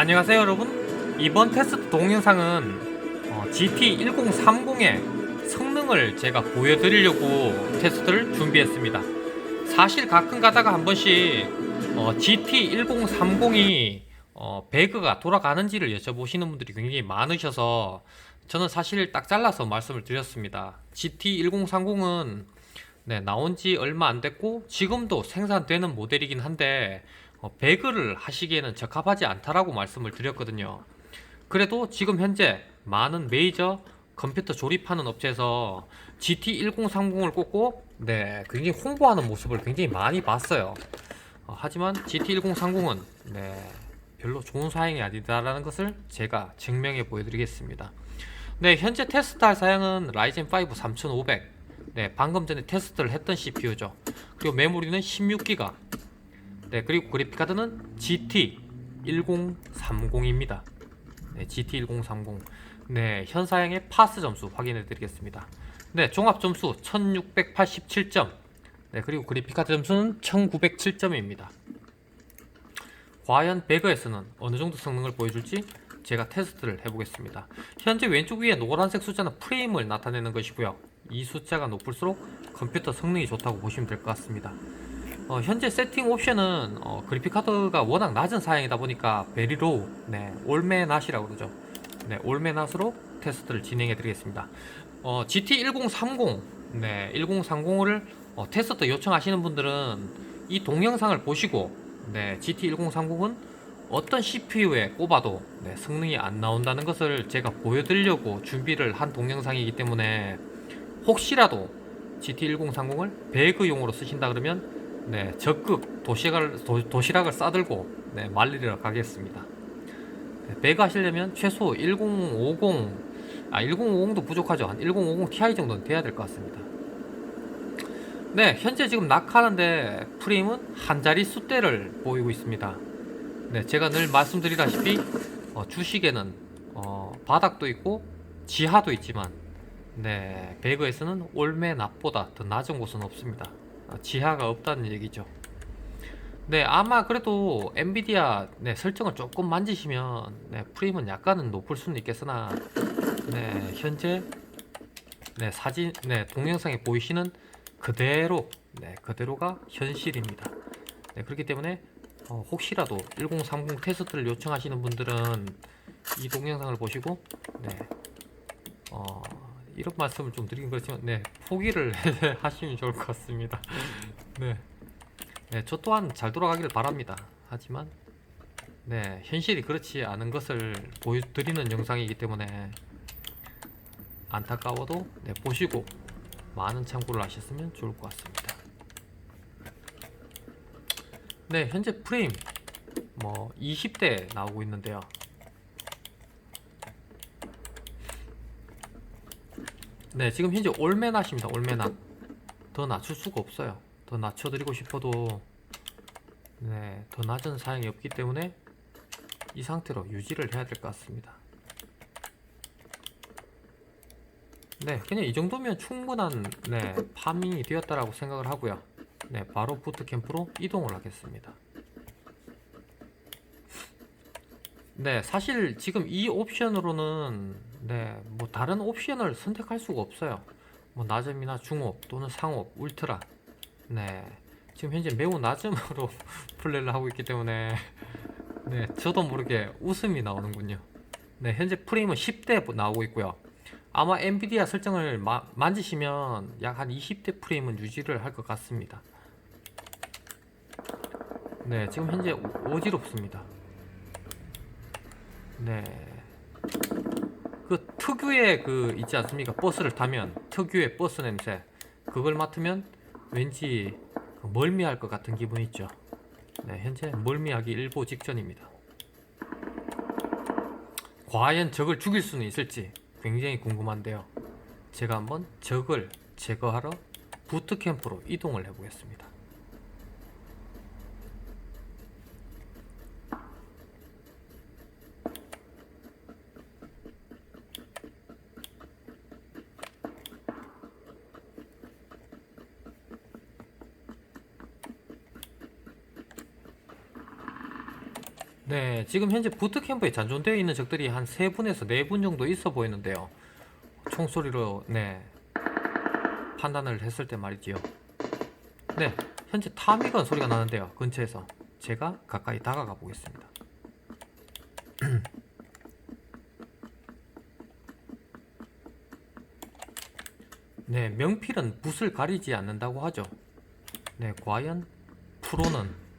안녕하세요 여러분. 이번 테스트 동영상은 어, GT1030의 성능을 제가 보여드리려고 테스트를 준비했습니다. 사실 가끔 가다가 한 번씩 어, GT1030이 어, 배그가 돌아가는지를 여쭤보시는 분들이 굉장히 많으셔서 저는 사실 딱 잘라서 말씀을 드렸습니다. GT1030은 네, 나온 지 얼마 안 됐고 지금도 생산되는 모델이긴 한데 어, 배그를 하시기에는 적합하지 않다라고 말씀을 드렸거든요. 그래도 지금 현재 많은 메이저 컴퓨터 조립하는 업체에서 GT1030을 꽂고 네, 굉장히 홍보하는 모습을 굉장히 많이 봤어요. 어, 하지만 GT1030은 네, 별로 좋은 사양이 아니다라는 것을 제가 증명해 보여드리겠습니다. 네, 현재 테스트할 사양은 라이젠 5 3500. 네, 방금 전에 테스트를 했던 CPU죠. 그리고 메모리는 16기가. 네, 그리고 그래픽 카드는 GT1030입니다. 네, GT1030. 네, 현 사양의 파스 점수 확인해 드리겠습니다. 네, 종합 점수 1687점. 네, 그리고 그래픽 카드 점수는 1907점입니다. 과연 배그에서는 어느 정도 성능을 보여줄지 제가 테스트를 해보겠습니다. 현재 왼쪽 위에 노란색 숫자는 프레임을 나타내는 것이고요. 이 숫자가 높을수록 컴퓨터 성능이 좋다고 보시면 될 것 같습니다. 어, 현재 세팅 옵션은 어, 그래픽 카드가 워낙 낮은 사양이다 보니까 베리로우, 네, 올메낫이라고 그러죠. 네, 올메낫으로 테스트를 진행해 드리겠습니다. 어, GT1030, 네, 1030을 어, 테스트 요청하시는 분들은 이 동영상을 보시고, 네, GT1030은 어떤 CPU에 꼽아도 네, 성능이 안 나온다는 것을 제가 보여드리려고 준비를 한 동영상이기 때문에 혹시라도 GT1030을 배그용으로 쓰신다 그러면 네, 적극 도시락을, 도, 도시락을 싸들고 네, 말리러 가겠습니다. 네, 배그 하시려면 최소 1050, 아 1050도 부족하죠. 한 1050 Ti 정도는 돼야 될 것 같습니다. 네, 현재 지금 낙하는데 프레임은 한 자리 수대를 보이고 있습니다. 네, 제가 늘 말씀드리다시피 어, 주식에는 어, 바닥도 있고 지하도 있지만 네, 배그에서는 올매 낮보다 더 낮은 곳은 없습니다. 아, 지하가 없다는 얘기죠. 네, 아마 그래도 엔비디아 네, 설정을 조금 만지시면 네, 프레임은 약간은 높을 수는 있겠으나 네, 현재 네, 사진, 네, 동영상에 보이시는 그대로 네, 그대로가 현실입니다. 네, 그렇기 때문에 어, 혹시라도 1030 테스트를 요청하시는 분들은 이 동영상을 보시고 네, 어, 이런 말씀을 좀 드리긴 그렇지만 네 포기를 하시면 좋을 것 같습니다. 네, 네, 저 또한 잘 돌아가기를 바랍니다. 하지만 네 현실이 그렇지 않은 것을 보여드리는 영상이기 때문에 안타까워도 네, 보시고 많은 참고를 하셨으면 좋을 것 같습니다. 네, 현재 프레임 뭐 20대 나오고 있는데요. 네, 지금 현재 올메낫입니다. 올메낫. 더 낮출 수가 없어요. 더 낮춰드리고 싶어도 네, 더 낮은 사양이 없기 때문에 이 상태로 유지를 해야 될 것 같습니다. 네, 그냥 이 정도면 충분한 네, 파밍이 되었다라고 생각을 하고요. 네, 바로 부트캠프로 이동을 하겠습니다. 네, 사실 지금 이 옵션으로는 네, 뭐 다른 옵션을 선택할 수가 없어요. 뭐 낮음이나 중업 또는 상업, 울트라. 네, 지금 현재 매우 낮음으로 플레이를 하고 있기 때문에 네, 저도 모르게 웃음이 나오는군요. 네, 현재 프레임은 10대 나오고 있고요. 아마 엔비디아 설정을 마, 만지시면 약 한 20대 프레임은 유지를 할 것 같습니다. 네, 지금 현재 오- 어지럽습니다. 네. 그 특유의 그 있지 않습니까? 버스를 타면 특유의 버스 냄새. 그걸 맡으면 왠지 그 멀미할 것 같은 기분이 있죠. 네, 현재 멀미하기 일보 직전입니다. 과연 적을 죽일 수는 있을지 굉장히 궁금한데요. 제가 한번 적을 제거하러 부트캠프로 이동을 해보겠습니다. 네, 지금 현재 부트캠프에 잔존되어 있는 적들이 한 3분에서 4분 정도 있어 보이는데요. 총소리로 네 판단을 했을 때 말이지요. 네, 현재 타미건 소리가 나는데요. 근처에서 제가 가까이 다가가 보겠습니다. 네, 명필은 붓을 가리지 않는다고 하죠. 네, 과연 프로는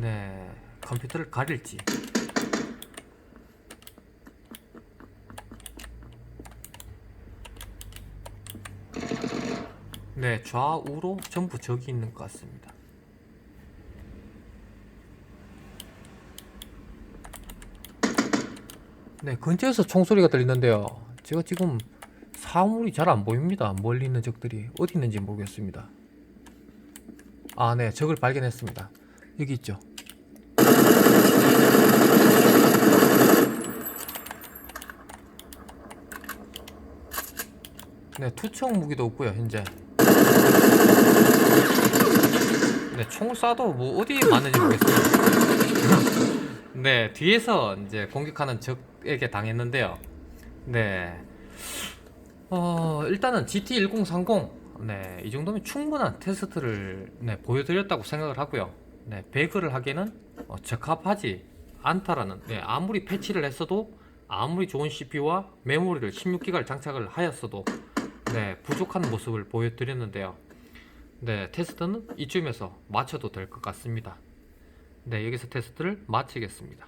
네 컴퓨터를 가릴지. 네 좌우로 전부 적이 있는 것 같습니다. 네 근처에서 총소리가 들리는데요. 제가 지금 사물이 잘 안 보입니다. 멀리 있는 적들이 어디 있는지 모르겠습니다. 아 네 적을 발견했습니다. 여기 있죠 네, 투척 무기도 없고요, 현재. 네, 총 쏴도 뭐 어디 맞는지 모르겠어요. 네, 뒤에서 이제 공격하는 적에게 당했는데요. 네. 어, 일단은 GT1030. 네, 이 정도면 충분한 테스트를 네, 보여드렸다고 생각을 하고요. 네, 배그를 하기에는 어, 적합하지 않다라는, 네, 아무리 패치를 했어도 아무리 좋은 CPU와 메모리를 16기가를 장착을 하였어도 네, 부족한 모습을 보여드렸는데요. 네, 테스트는 이쯤에서 마쳐도 될 것 같습니다. 네, 여기서 테스트를 마치겠습니다.